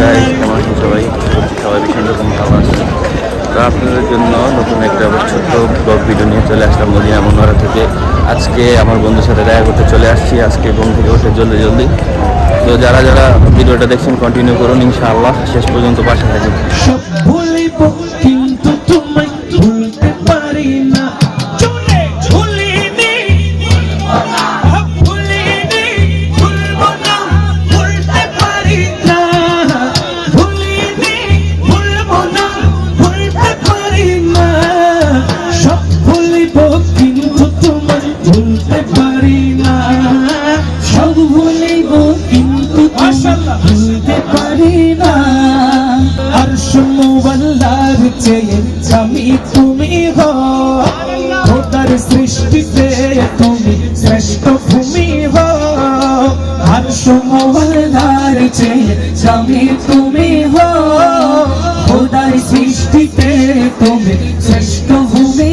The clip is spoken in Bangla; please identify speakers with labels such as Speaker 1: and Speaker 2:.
Speaker 1: গাইস কেমন সবাই সবাই ভীষণ রকম ভালো আছে। তো আপনাদের জন্য নতুন একটা আবার ছোট্ট ব্লগ ভিডিও নিয়ে চলে আসলাম মদিনা মনোহরা থেকে। আজকে আমার বন্ধুর সাথে দেখা করতে চলে আসছি। আজকে ঘুম থেকে উঠে জলদি জলদি। তো যারা যারা ভিডিওটা দেখছেন কন্টিনিউ করুন, ইনশাআল্লাহ শেষ পর্যন্ত পাশে থাকুন।
Speaker 2: ভুলতে পারি না। আর সুমওয়াল্লার চেয়ে আমি তুমি হো সৃষ্টিতে তুমি শ্রেষ্ঠ ভূমি হো আর চেয়ে আমি তুমি হো সৃষ্টিতে তুমি শ্রেষ্ঠ ভূমি